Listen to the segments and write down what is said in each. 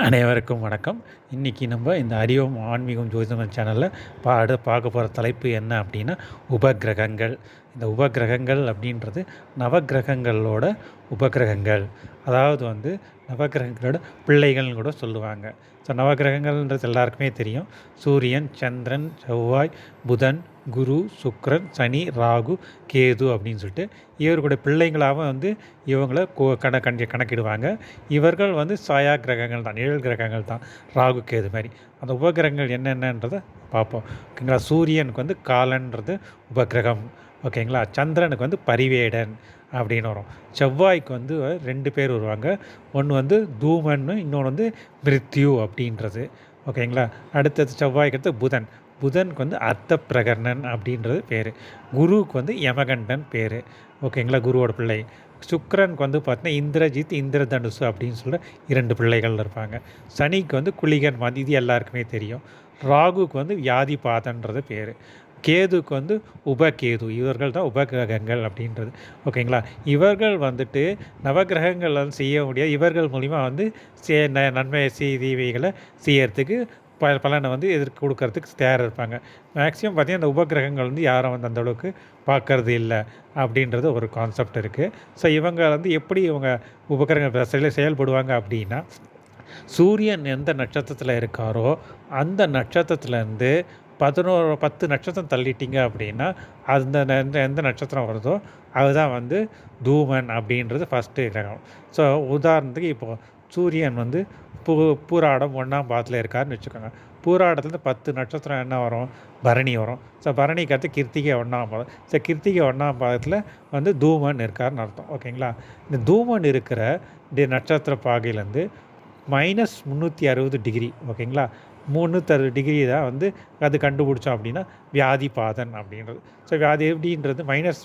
அனைவருக்கும் வணக்கம். இன்றைக்கி நம்ம இந்த அறிவும் ஆன்மீகம் ஜோதிடம் சேனலில் பாடு பார்க்க போகிற தலைப்பு என்ன அப்படின்னா உபகிரகங்கள் இந்த உபகிரகங்கள் அப்படின்றது நவகிரகங்களோட உபகிரகங்கள். அதாவது வந்து நவகிரகங்களோட பிள்ளைகள்னு கூட சொல்லுவாங்க. ஸோ நவகிரகங்கள்ன்றது எல்லாருக்குமே தெரியும். சூரியன் சந்திரன் செவ்வாய் புதன் குரு சுக்ரன் சனி ராகு கேது அப்படின்னு சொல்லிட்டு இவர்களுடைய பிள்ளைங்களாக வந்து இவங்களை கோ- கண கண்டி கணக்கிடுவாங்க. இவர்கள் வந்து சாயா கிரகங்கள் தான் நிழல் கிரகங்கள் தான் ராகு கேது மாதிரி. அந்த உபகிரகங்கள் என்னென்னன்றதை பார்ப்போம். ஓகேங்களா? சூரியனுக்கு வந்து காலன்றது உபகிரகம். ஓகேங்களா? சந்திரனுக்கு வந்து பரிவேடன் அப்படின்னு வரும். செவ்வாய்க்கு வந்து ரெண்டு பேர் வருவாங்க. ஒன்று வந்து தூமன்னு இன்னொன்று வந்து மிருத்யு அப்படின்றது. ஓகேங்களா? அடுத்தது செவ்வாய்க்கு அடுத்து புதன். புதனுக்கு வந்து அர்த்த பிரகர்ணன் அப்படின்றது பேர். குருவுக்கு வந்து யமகண்டன் பேர். ஓகேங்களா? குருவோட பிள்ளை. சுக்கரனுக்கு வந்து பார்த்தீங்கன்னா இந்திரஜித் இந்திரதனுசு அப்படின்னு சொல்கிற இரண்டு பிள்ளைகள் இருப்பாங்க. சனிக்கு வந்து குளிகன் மாதிரி. இது எல்லாருக்குமே தெரியும். ராகுக்கு வந்து வியாதி பாதன்றது பேர். கேதுக்கு வந்து உபகேது. இவர்கள் தான் உபகிரகங்கள் அப்படின்றது. ஓகேங்களா? இவர்கள் வந்துட்டு நவகிரகங்கள் வந்து செய்ய முடியாது. இவர்கள் மூலிமா வந்து சே ந- நன்மை செய்திவைகளை செய்யறதுக்கு ப பலனை வந்து எதிர்க்கு கொடுக்கறதுக்கு தயாராக இருப்பாங்க. மேக்ஸிமம் பார்த்திங்கன்னா இந்த உபகிரகங்கள் வந்து யாரும் வந்து அந்தளவுக்கு பார்க்கறது இல்லை அப்படின்றது ஒரு கான்செப்ட் இருக்குது ஸோ இவங்க வந்து எப்படி இவங்க உபகிரகங்கள் செயல் செயல்படுவாங்க அப்படின்னா சூரியன் எந்த நட்சத்திரத்தில் இருக்காரோ அந்த நட்சத்திரத்துலேருந்து பதினோரு பத்து நட்சத்திரம் தள்ளிட்டீங்க அப்படின்னா அந்த ந- எந்த எந்த நட்சத்திரம் வருதோ அதுதான் வந்து தூமன் அப்படின்றது ஃபஸ்ட்டு கிரகம். ஸோ உதாரணத்துக்கு இப்போ சூரியன் வந்து பூ பூராடம் ஒன்றாம் பாதத்தில் இருக்காருன்னு வச்சுக்கோங்க. பூராடத்துலேருந்து பத்து நட்சத்திரம் என்ன வரும்? பரணி வரும். ஸோ பரணிக்கு அடுத்து கிருத்திகை ஒன்றாம் பாதம். ஸோ கிருத்திகை ஒன்றாம் பாதத்தில் வந்து தூமன் இருக்காருன்னு அர்த்தம். ஓகேங்களா? இந்த தூமன் இருக்கிற இந்த நட்சத்திர பாகையிலேருந்து மைனஸ் முந்நூற்றி அறுபது டிகிரி ஓகேங்களா முந்நூற்றறுபது டிகிரி தான் வந்து அது கண்டுபிடிச்சோம் அப்படின்னா வியாதி பாதன் அப்படின்றது. ஸோ வியாதி எப்படின்றது? மைனஸ்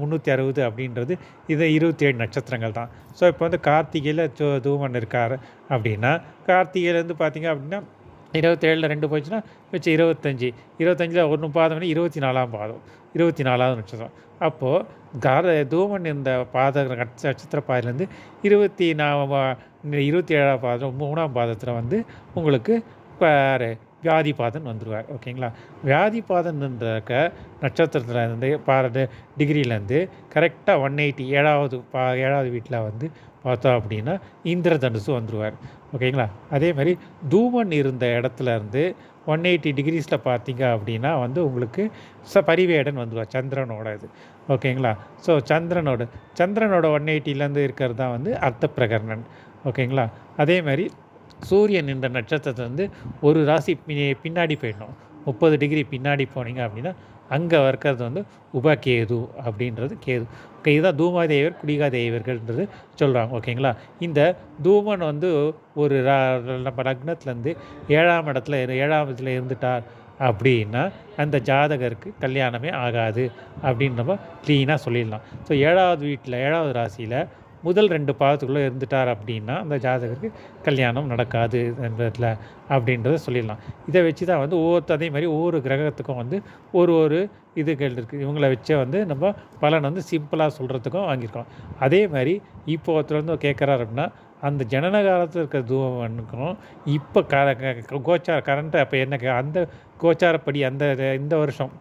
முந்நூற்றி அறுபது அப்படின்றது இது இருபத்தி ஏழு நட்சத்திரங்கள் தான். ஸோ இப்போ வந்து கார்த்திகையில் தூமன் இருக்கார் அப்படின்னா கார்த்திகையிலேருந்து பார்த்திங்க அப்படின்னா இருபத்தேழில் ரெண்டு போச்சுன்னா வச்சு இருபத்தஞ்சி. இருபத்தஞ்சில் ஒன்று பாதம்னா இருபத்தி நாலாம் பாதம். இருபத்தி நாலாவது நட்சத்திரம். அப்போது கார தூமன் இந்த பாத நட்ச- நட்சத்திர பாதையிலேருந்து இருபத்தி நா இருபத்தி ஏழாம் பாதம் மூணாம் பாதத்தில் வந்து உங்களுக்கு வியாதிபாதன் வந்துடுவார் ஓகேங்களா? வியாதிபாதன்ன்றக்க நட்சத்திரத்தில் இருந்து பாரு டிகிரிலேருந்து கரெக்டாக ஒன் எயிட்டி ஏழாவது பா ஏழாவது வீட்டில் வந்து பார்த்தோம் அப்படின்னா இந்திரதனுசு வந்துடுவார் ஓகேங்களா? அதே மாதிரி தூமன் இருந்த இடத்துல இருந்து ஒன் எயிட்டி டிகிரிஸில் பார்த்தீங்க அப்படின்னா வந்து உங்களுக்கு ச பரிவேடன் வந்துடுவார் சந்திரனோட இது. ஓகேங்களா? ஸோ சந்திரனோட சந்திரனோட ஒன் எயிட்டிலேருந்து இருக்கிறது தான் வந்து அர்த்த பிரகரணன். ஓகேங்களா? அதே மாதிரி சூரியன் இந்த வந்து ஒரு ராசி பின்னாடி போயிடணும். முப்பது டிகிரி பின்னாடி போனீங்க அப்படின்னா அங்கே இருக்கிறது வந்து உபகேது அப்படின்றது கேது. ஓகே இதுதான் தூமாதேவர் குடிகாதேவர்கள்ன்றது சொல்கிறாங்க ஓகேங்களா? இந்த தூமன் வந்து ஒரு ரா- நம்ம லக்னத்துலேருந்து ஏழாம் இடத்துல ஏழாம் இடத்துல இருந்துட்டார் அப்படின்னா அந்த ஜாதகருக்கு கல்யாணமே ஆகாது அப்படின்னு நம்ம க்ளீனாக சொல்லிடலாம். ஸோ ஏழாவது வீட்டில் ஏழாவது ராசியில் முதல் ரெண்டு பாதத்துக்குள்ளே இருந்துட்டார் அப்படின்னா அந்த ஜாதகருக்கு கல்யாணம் நடக்காது என்பதில் அப்படின்றத சொல்லிடலாம். இதை வச்சு தான் வந்து ஒவ்வொருத்த அதே மாதிரி ஒவ்வொரு கிரகத்துக்கும் வந்து ஒரு ஒரு இதுகள் இருக்குது இவங்கள வச்சே வந்து நம்ம பலன் வந்து சிம்பிளாக சொல்கிறதுக்கும் வாங்கியிருக்கோம். அதே மாதிரி இப்போ ஒருத்தர் வந்து கேட்குறாரு அப்படின்னா அந்த ஜனன காலத்தில் இருக்கிற தூவனுக்கும் இப்போ க க- கோச்சார கரண்ட்டு அப்போ என்ன அந்த கோச்சாரப்படி அந்த இந்த வருஷம்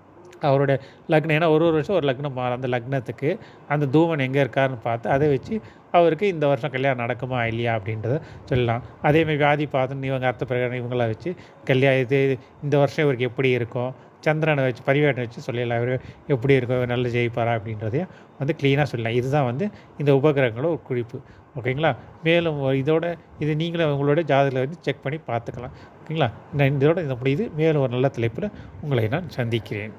அவருடைய லக்னம் ஏன்னா ஒரு ஒரு வருஷம் ஒரு லக்னம் மாறும் அந்த லக்னத்துக்கு அந்த தூமன் எங்கே இருக்காருன்னு பார்த்து அதை வச்சு அவருக்கு இந்த வருஷம் கல்யாணம் நடக்குமா இல்லையா அப்படின்றத சொல்லலாம். அதேமாதிரி வியாதி பார்த்துன்னு இவங்க அர்த்த பிரகாரம் இவங்களை வச்சு கல்யாணம் இது இந்த வருஷம் இவருக்கு எப்படி இருக்கும்? சந்திரனை வச்சு பரிவேட்டனை வச்சு சொல்லிடலாம் இவர் எப்படி இருக்கும்? இவர் நல்ல ஜெயிப்பாரா அப்படின்றதையும் வந்து க்ளீனாக சொல்லலாம். இதுதான் வந்து இந்த உபகிரகங்களோட ஒரு குறிப்பு. ஓகேங்களா மேலும் இதோட இது நீங்களும் உங்களோட ஜாதகத்தில் வந்து செக் பண்ணி பார்த்துக்கலாம். ஓகேங்களா நான் இதோட இதை முடியுது. மேலும் ஒரு நல்ல தலைப்பில் உங்களை நான் சந்திக்கிறேன்.